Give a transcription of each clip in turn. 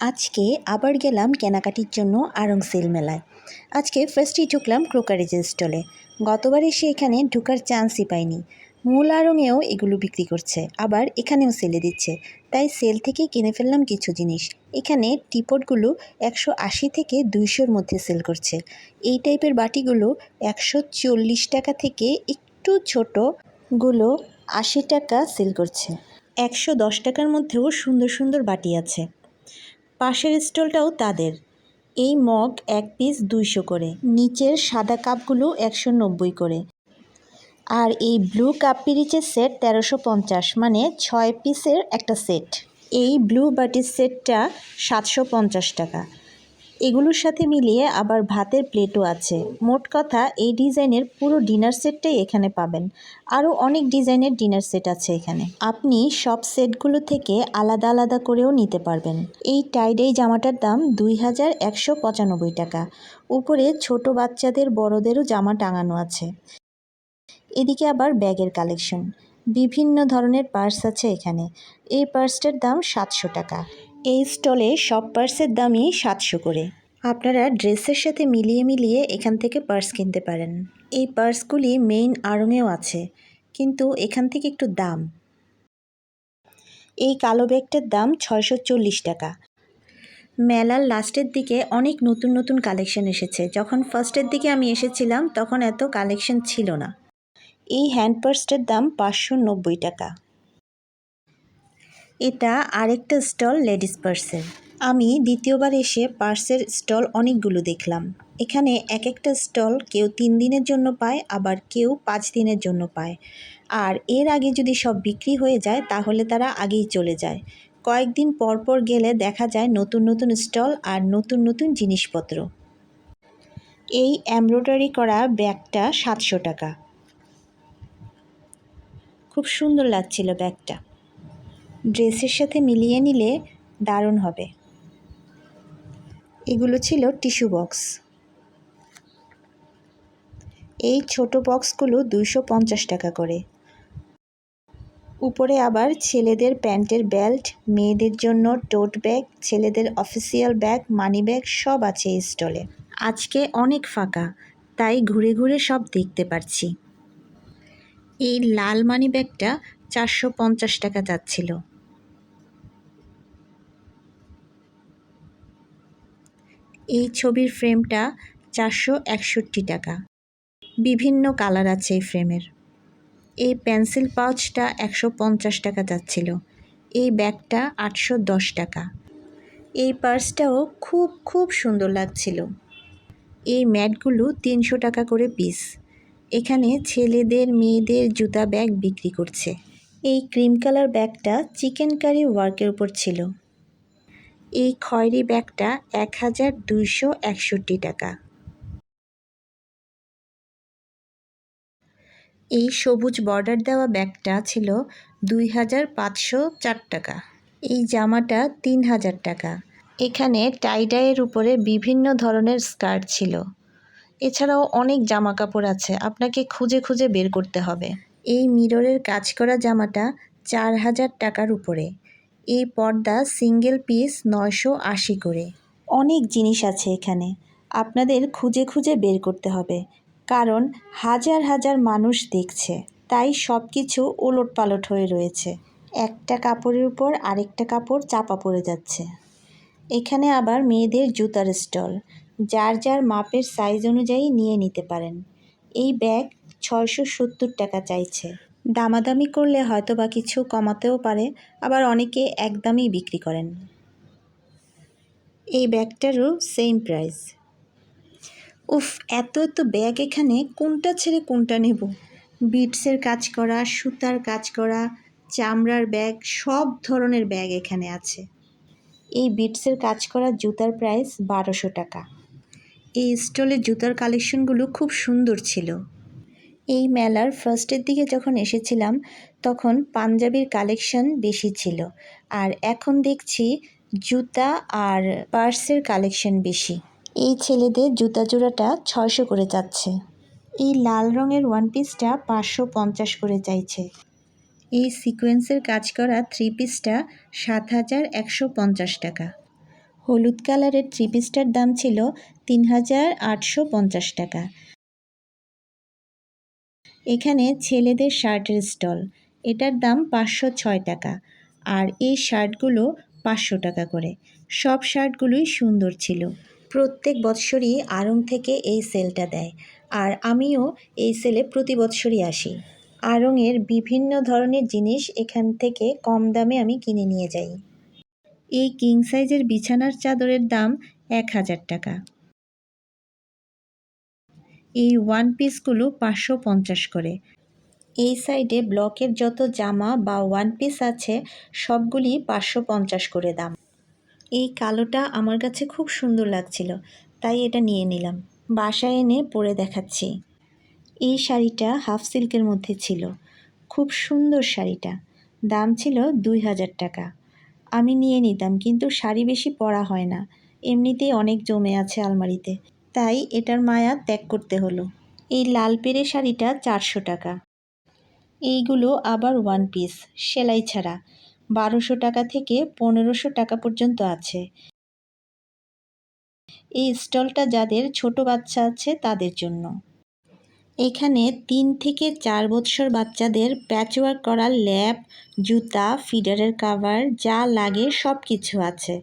আজকে আবার গেলাম কেনাকাটির জন্য আড়ং সেল মেলায়। আজকে ফার্স্টেই ঢুকলাম ক্রোকারিজের স্টলে গতবার এসে এখানে ঢুকার চান্সই পাইনি। মূল আড়ংয়েও এগুলো বিক্রি করছে, আবার এখানেও সেলে দিচ্ছে। তাই সেল থেকেই কিনে ফেললাম কিছু জিনিস। এখানে টিপটগুলো একশো আশি থেকে দুইশোর মধ্যে সেল করছে। এই টাইপের বাটিগুলো একশো চল্লিশ টাকা থেকে একটু ছোটোগুলো আশি টাকা সেল করছে। একশো দশ টাকার মধ্যেও সুন্দর সুন্দর বাটি আছে। পাশের স্টলটাও তাদের। এই মগ এক পিস দুইশো করে, নিচের সাদা কাপগুলো একশো নব্বই করে। আর এই ব্লু কাপ পিরিচের সেট তেরোশো পঞ্চাশ মানে ছয় পিসের একটা সেট। এই ব্লু বাটির সেটটা সাতশো পঞ্চাশ টাকা। এগুলোর সাথে মিলিয়ে আবার ভাতের প্লেটও আছে। মোট কথা, এই ডিজাইনের পুরো ডিনার সেটটাই এখানে পাবেন। আরও অনেক ডিজাইনের ডিনার সেট আছে এখানে। আপনি সব সেটগুলো থেকে আলাদা আলাদা করেও নিতে পারবেন। এই টাইডাই জামাটার দাম দুই হাজার একশো পঁচানব্বই টাকা। উপরে ছোট বাচ্চাদের, বড়দেরও জামা টাঙানো আছে। এদিকে আবার ব্যাগের কালেকশন। বিভিন্ন ধরনের পার্স আছে এখানে। এই পার্সটার দাম সাতশো টাকা। এই স্টলে সব পার্সের দামই সাতশো করে। আপনারা ড্রেসের সাথে মিলিয়ে মিলিয়ে এখান থেকে পার্স কিনতে পারেন। এই পার্সগুলি মেইন আড়ংয়েও আছে, কিন্তু এখান থেকে একটু দাম। এই কালো ব্যাগটার দাম ছয়শো চল্লিশ টাকা। মেলার লাস্টের দিকে অনেক নতুন নতুন কালেকশন এসেছে। যখন ফার্স্টের দিকে আমি এসেছিলাম, তখন এত কালেকশন ছিল না। এই হ্যান্ড পার্সটার দাম পাঁচশো নব্বই টাকা। এটা আরেকটা স্টল লেডিস পার্সের। আমি দ্বিতীয়বার এসে পার্সের স্টল অনেকগুলো দেখলাম। এখানে এক একটা স্টল কেউ তিন দিনের জন্য পায়, আবার কেউ পাঁচ দিনের জন্য পায়। আর এর আগে যদি সব বিক্রি হয়ে যায়, তাহলে তারা আগেই চলে যায়। কয়েকদিন পর পর গেলে দেখা যায় নতুন নতুন স্টল আর নতুন নতুন জিনিসপত্র। এই এমব্রয়ডারি করা ব্যাগটা সাতশো টাকা। খুব সুন্দর লাগছিল ব্যাগটা। ড্রেসের সাথে মিলিয়ে নিলে দারুণ হবে। এগুলো ছিল টিস্যু বক্স। এই ছোট বক্সগুলো দুইশো পঞ্চাশ টাকা করে। উপরে আবার ছেলেদের প্যান্টের বেল্ট, মেয়েদের জন্য টোট ব্যাগ, ছেলেদের অফিসিয়াল ব্যাগ, মানি ব্যাগ সব আছে এই স্টলে। আজকে অনেক ফাঁকা, তাই ঘুরে ঘুরে সব দেখতে পারছি। এই লাল মানি ব্যাগটা চারশো পঞ্চাশ টাকা যাচ্ছিল। এই ছবির ফ্রেমটা চারশো একষট্টি টাকা। বিভিন্ন কালার আছে এই ফ্রেমের। এই পেন্সিল পাউচটা একশো পঞ্চাশ টাকা যাচ্ছিল। এই ব্যাগটা আটশো দশ টাকা। এই পার্সটাও খুব খুব সুন্দর লাগছিল। এই ম্যাটগুলো তিনশো টাকা করে পিস। এখানে ছেলেদের, মেয়েদের জুতা ব্যাগ বিক্রি করছে। এই ক্রিম কালার ব্যাগটা চিকেন কারি ওয়ার্কের উপর ছিল। এই খয়েরি ব্যাগটা এক হাজার দুইশো একষট্টি টাকা। এই সবুজ বর্ডার দেওয়া ব্যাগটা ছিল দুই হাজার পাঁচশো চার টাকা। এই জামাটা তিন হাজার টাকা। এখানে টাইডাইয়ের উপরে বিভিন্ন ধরনের স্কার্ট ছিল। এছাড়াও অনেক জামা কাপড় আছে, আপনাকে খুঁজে খুঁজে বের করতে হবে। এই মিররের কাজ করা জামাটা চার হাজার টাকার উপরে। এই পর্দা সিঙ্গেল পিস নয়শো আশি করে। অনেক জিনিস আছে এখানে। আপনাদের খুঁজে খুঁজে বের করতে হবে। কারণ হাজার হাজার মানুষ দেখছে। তাই সব কিছু ওলট পালট হয়ে রয়েছে। একটা কাপড়ের উপর আরেকটা কাপড় চাপা পড়ে যাচ্ছে। এখানে আবার মেয়েদের জুতার স্টল। যার যার মাপের সাইজ অনুযায়ী নিয়ে নিতে পারেন। এই ব্যাগ ছয়শো সত্তর টাকা চাইছে। দামাদামি করলে হয়তো বা কিছু কমাতেও পারে, আবার অনেকে একদমই বিক্রি করেন। এই ব্যাগটারও সেম প্রাইস। উফ, এত এত ব্যাগ এখানে, কোনটা ছেড়ে কোনটা নেব? বিটসের কাজ করা, সুতার কাজ করা, চামড়ার ব্যাগ, সব ধরনের ব্যাগ এখানে আছে। এই বিটসের কাজ করা জুতার প্রাইস বারোশো টাকা। এই স্টলের জুতার কালেকশনগুলো খুব সুন্দর ছিল। এই মেলার ফার্স্টের দিকে যখন এসেছিলাম, তখন পাঞ্জাবির কালেকশন বেশি ছিল। আর এখন দেখছি জুতা আর পার্সের কালেকশন বেশি। এই ছেলেদের জুতা জোড়াটা ছয়শো করে যাচ্ছে। এই লাল রঙের ওয়ান পিসটা পাঁচশো পঞ্চাশ করে চাইছে। এই সিকোয়েন্সের কাজ করা থ্রি পিসটা সাত হাজার একশো পঞ্চাশ টাকা। হলুদ কালারের থ্রি পিসটার দাম ছিল তিন হাজার আটশো পঞ্চাশ টাকা। এখানে ছেলেদের শার্টের স্টল। এটার দাম পাঁচশো ছয় টাকা। আর এই শার্টগুলো পাঁচশো টাকা করে। সব শার্টগুলোই সুন্দর ছিল। প্রত্যেক বৎসরই আড়ং থেকে এই সেলটা দেয়। আর আমিও এই সেলে প্রতি বৎসরই আসি। আড়ংয়ের বিভিন্ন ধরনের জিনিস এখান থেকে কম দামে আমি কিনে নিয়ে যাই। এই কিং সাইজের বিছানার চাদরের দাম এক হাজার টাকা। এই ওয়ান পিসগুলো পাঁচশো পঞ্চাশ করে। এই সাইডে ব্লকের যত জামা বা ওয়ান পিস আছে, সবগুলি পাঁচশো পঞ্চাশ করে দাম। এই কালোটা আমার কাছে খুব সুন্দর লাগছিল, তাই এটা নিয়ে নিলাম। বাসায় এনে পরে দেখাচ্ছি। এই শাড়িটা হাফ সিল্কের মধ্যে ছিল। খুব সুন্দর শাড়িটা। দাম ছিল দুই হাজার টাকা। আমি নিয়ে নিতাম, কিন্তু শাড়ি বেশি পরা হয় না। এমনিতেই অনেক জমে আছে আলমারিতে। তাই এটার মায়া ত্যাগ করতে হলো। এই লাল পেরে শাড়িটা চারশো টাকা। এইগুলো আবার ওয়ান পিস সেলাই ছাড়া। বারোশো টাকা থেকে পনেরোশো টাকা পর্যন্ত আছে। এই স্টলটা যাদের ছোট বাচ্চা আছে তাদের জন্য। এখানে তিন থেকে চার বৎসর বাচ্চাদের প্যাচওয়ার্ক করা ল্যাপ, জুতা, ফিডারের কাভার, যা লাগে সব কিছু আছে।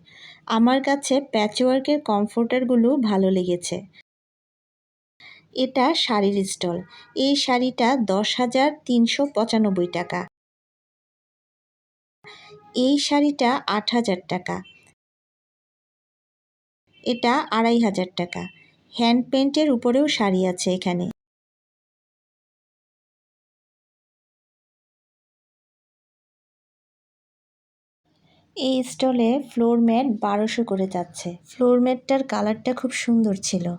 আমার কাছে প্যাচওয়ার্কের কমফোর্টারগুলো ভালো লেগেছে। এটা শাড়ির স্টল। এই শাড়িটা দশ হাজার তিনশো পঁচানব্বই টাকা। এই শাড়িটা আট হাজার টাকা। এটা আড়াই হাজার টাকা। হ্যান্ড পেন্টের উপরেও শাড়ি আছে এখানে। এই স্টলে ফ্লোর ম্যাট বারোশো করে যাচ্ছে। ফ্লোর ম্যাটটার কালারটা খুব সুন্দর ছিল।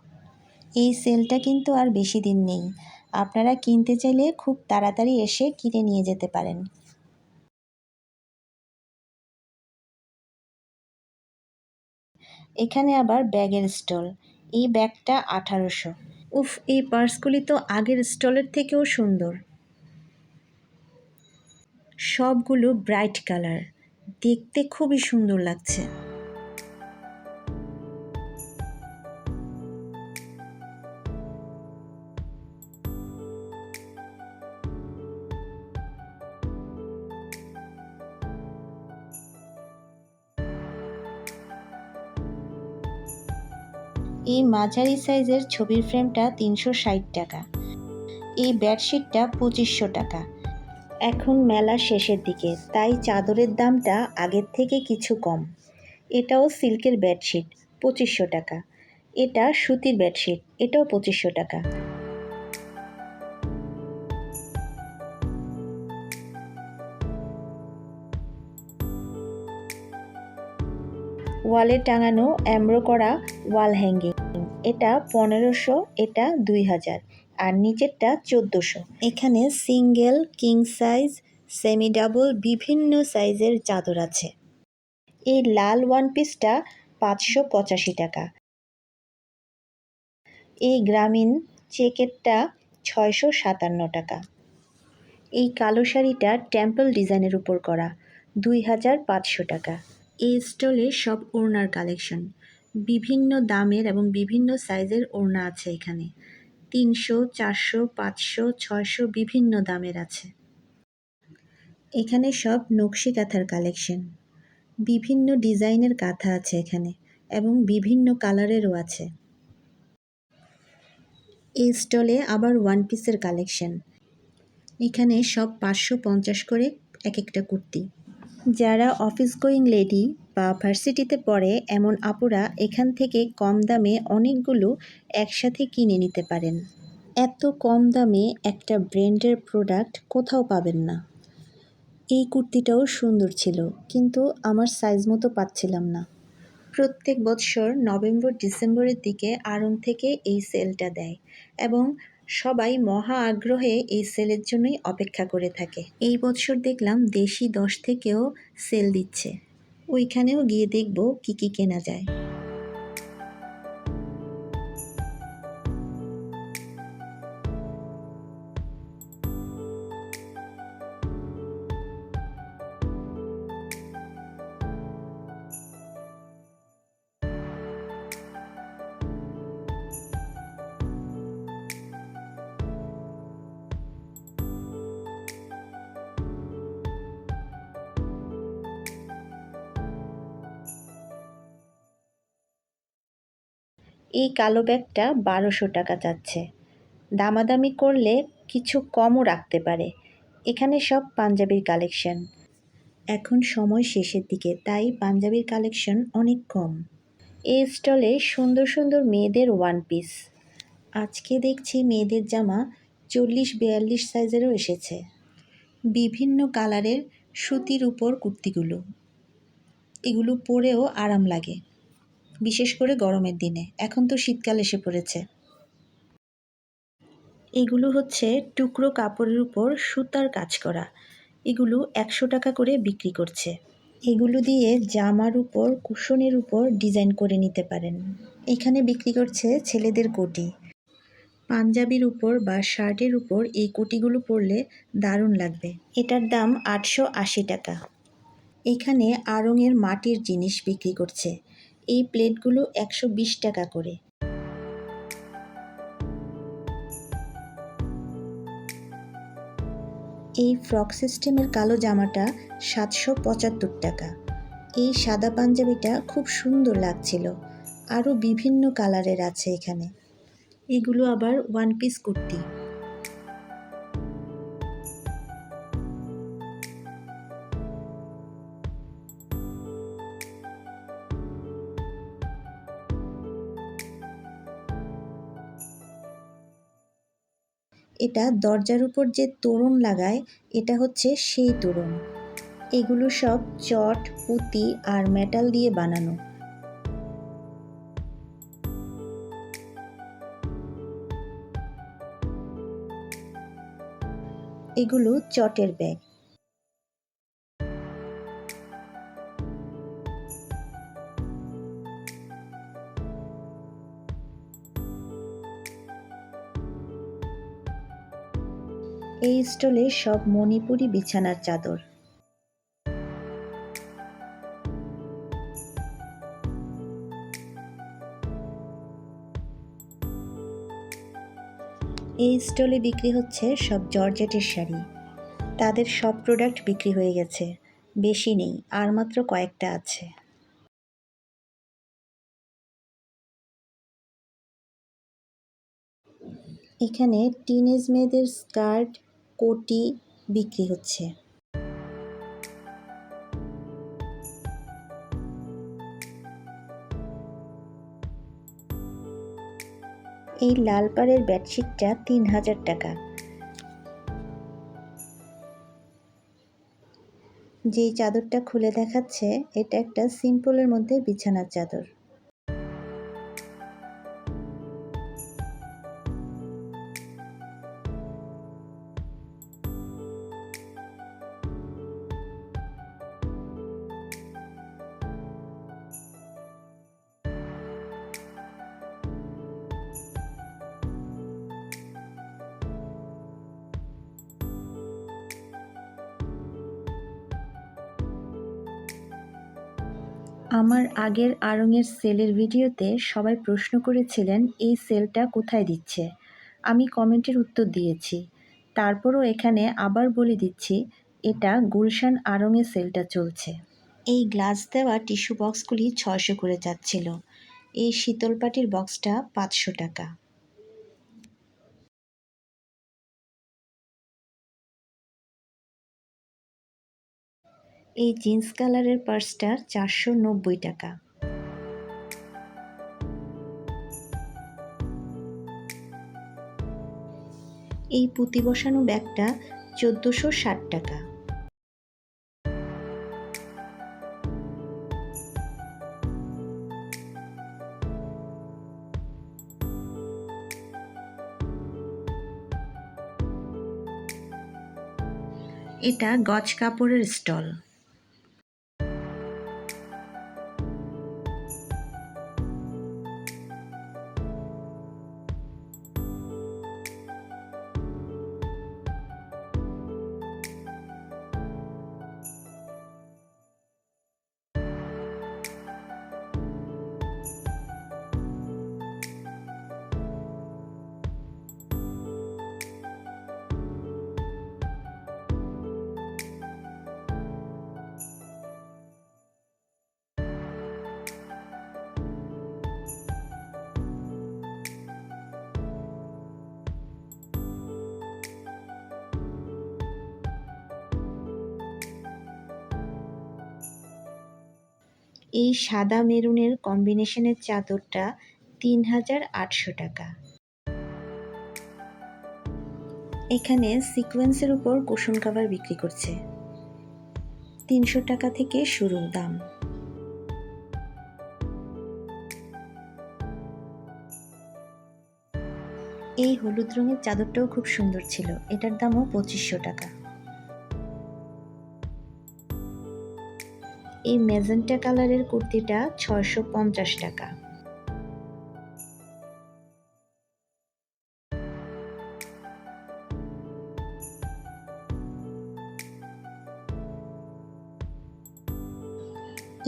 এই সেলটা কিন্তু আর বেশি দিন নেই। আপনারা কিনতে চাইলে খুব তাড়াতাড়ি এসে কিনে নিয়ে যেতে পারেন। এখানে আবার ব্যাগের স্টল। এই ব্যাগটা আঠারোশো। উফ, এই পার্সগুলি তো আগের স্টলের থেকেও সুন্দর। সবগুলো ব্রাইট কালার। দেখতে খুবই সুন্দর লাগছে। এই মাঝারি সাইজের ছবির ফ্রেমটা তিনশো ষাট টাকা। এই বেডশিটটা পঁচিশশো টাকা। এখন মেলা শেষের দিকে, তাই চাদরের দামটা আগের থেকে কিছু কম। এটাও সিল্কের বেডশিট, পঁচিশশো টাকা। এটা সুতির বেডশিট, এটাও পঁচিশশো টাকা। ওয়ালে টাঙানো অ্যামব্রো করা ওয়াল হ্যাঙ্গিং, এটা পনেরোশো, এটা দুই হাজার। আর নিচেরটা চোদ্দোশো। এখানে single, king size, semi double, বিভিন্ন সাইজের চাদর আছে। এই লাল ওয়ান পিসটা পাঁচশো পঁচাশি টাকা। এই গ্রামীণ চেকেরটা ছয়শো সাতান্ন টাকা। এই কালো শাড়িটা টেম্পল ডিজাইনের উপর করা, দুই হাজার পাঁচশো টাকা। এই স্টলে সব ওড়নার কালেকশন। বিভিন্ন দামের এবং বিভিন্ন সাইজের ওড়না আছে এখানে। তিনশো, চারশো, পাঁচশো, ছয়শো বিভিন্ন দামের আছে। এখানে সব নকশি কাঁথার কালেকশন। বিভিন্ন ডিজাইনের কাঁথা আছে এখানে এবং বিভিন্ন কালারেরও আছে। এই স্টলে আবার ওয়ান পিসের কালেকশন। এখানে সব পাঁচশো পঞ্চাশ করে এক একটা কুর্তি। যারা অফিস গোয়িং লেডি বা ভার্সিটিতে পড়ে, এমন আপুরা এখান থেকে কম দামে অনেকগুলো একসাথে কিনে নিতে পারেন। এত কম দামে একটা ব্র্যান্ডের প্রোডাক্ট কোথাও পাবেন না। এই কুর্তিটাও সুন্দর ছিল, কিন্তু আমার সাইজ মতো পাচ্ছিলাম না। প্রত্যেক বৎসর নভেম্বর ডিসেম্বরের দিকে আড়ং থেকে এই সেলটা দেয় এবং সবাই মহা আগ্রহে এই সেলের জন্যই অপেক্ষা করে থাকে। এই বছর দেখলাম দেশি দশ থেকেও সেল দিচ্ছে। ওইখানেও গিয়ে দেখব কি কি কেনা যায়। এই কালো ব্যাগটা বারোশো টাকা চাচ্ছে দামাদামি করলে কিছু কমও রাখতে পারে। এখানে সব পাঞ্জাবির কালেকশন। এখন সময় শেষের দিকে, তাই পাঞ্জাবির কালেকশন অনেক কম। এই স্টলে সুন্দর সুন্দর মেয়েদের ওয়ান পিস আজকে দেখছি মেয়েদের জামা চল্লিশ বিয়াল্লিশ সাইজেরও এসেছে। বিভিন্ন কালারের সুতির উপর কুর্তিগুলো। এগুলো পরেও আরাম লাগে। বিশেষ করে গরমের দিনে। এখন তো শীতকাল এসে পড়েছে। এগুলো হচ্ছে টুকরো কাপড়ের উপর সুতার কাজ করা। এগুলো একশো টাকা করে বিক্রি করছে। এগুলো দিয়ে জামার উপর, কুশনের উপর ডিজাইন করে নিতে পারেন। এখানে বিক্রি করছে ছেলেদের কোটি। পাঞ্জাবির উপর বা শার্টের উপর এই কোটিগুলো পরলে দারুণ লাগবে। এটার দাম আটশো আশি টাকা। এখানে আড়ংয়ের মাটির জিনিস বিক্রি করছে। এই প্লেটগুলো একশো বিশ টাকা করে। এই ফ্রক সিস্টেমের কালো জামাটা সাতশো পঁচাত্তর টাকা। এই সাদা পাঞ্জাবিটা খুব সুন্দর লাগছিল। আরও বিভিন্ন কালারের আছে এখানে। এগুলো আবার ওয়ান পিস কুর্তি। এটা দরজার উপর যে তোরণ লাগায়, এটা হচ্ছে সেই তোরণ। এগুলো সব চট, পুঁতি আর মেটাল দিয়ে বানানো। এগুলো চটের ব্যাগ। স্টলে সব মণিপুরি বিছানার চাদর। এই স্টলে বিক্রি হচ্ছে সব জর্জেটের শাড়ি। তাদের সব প্রোডাক্ট বিক্রি হয়ে গেছে। বেশি নেই, আর মাত্র কয়েকটা আছে। এখানে টিনেজ মেয়েদের স্কার্ট কোটি বিক্রি হচ্ছে। এই লাল পাড়ের বেডশিটটা তিন হাজার টাকা। যেই চাদরটা খুলে দেখাচ্ছে, এটা একটা সিম্পলের মধ্যে বিছানার চাদর। আমার আগের আড়ংয়ের সেলের ভিডিওতে সবাই প্রশ্ন করেছিলেন, এই সেলটা কোথায় দিচ্ছে? আমি কমেন্টের উত্তর দিয়েছি। তারপরও এখানে আবার বলে দিচ্ছি, এটা গুলশান আড়ংয়ে সেলটা চলছে। এই গ্লাস দেওয়া টিস্যু বক্সগুলি ছয়শো করে যাচ্ছিল। এই শীতলপাটির বক্সটা পাঁচশো টাকা। এই জিন্স কালারের পার্সটা চারশো নব্বই টাকা। এই পুঁতি বসানো ব্যাগটা চোদ্দোশো ষাট টাকা। এটা গজ কাপড়ের স্টল। এই সাদা মেরুনের কম্বিনেশনের চাদরটা তিন হাজার আটশো টাকা। এখানে সিকোয়েন্সের উপর কুশন কাভার বিক্রি করছে। তিনশো টাকা থেকে শুরু দাম। এই হলুদ রঙের চাদরটাও খুব সুন্দর ছিল। এটার দামও পঁচিশশো টাকা। এই ম্যাজেন্টা কালারের কুর্তিটা ছয়শো পঞ্চাশ টাকা।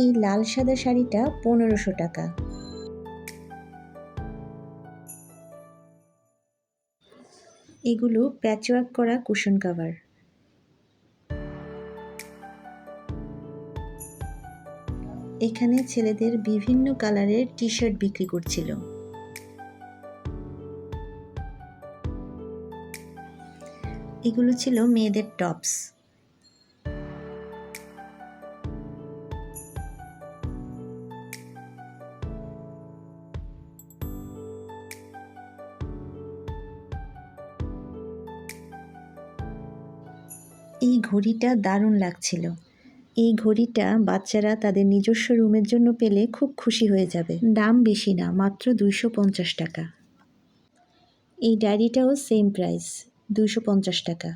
এই লাল সাদা শাড়িটা পনেরোশো টাকা। এগুলো প্যাচওয়ার্ক করা কুশন কাভার এখানে ছেলেদের বিভিন্ন কালারের টি শার্ট বিক্রি করছিল। এগুলো ছিল মেয়েদের টপস। এই ঘড়িটা দারুণ লাগছিল। এই ঘড়িটা বাচ্চারা তাদের নিজস্ব রুমের জন্য পেলে খুব খুশি হয়ে যাবে। দাম বেশি না, মাত্র দুইশো পঞ্চাশ টাকা। এই ডায়েরিটাও সেম প্রাইস, দুইশো পঞ্চাশ টাকা।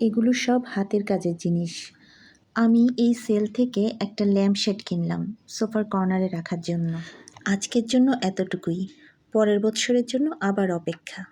এগুলো সব হাতের কাজের জিনিস। আমি এই সেল থেকে একটা ল্যাম্প শেড কিনলাম, সোফার কর্নারে রাখার জন্য। আজকের জন্য এতটুকুই। পরের বৎসরের জন্য আবার অপেক্ষা।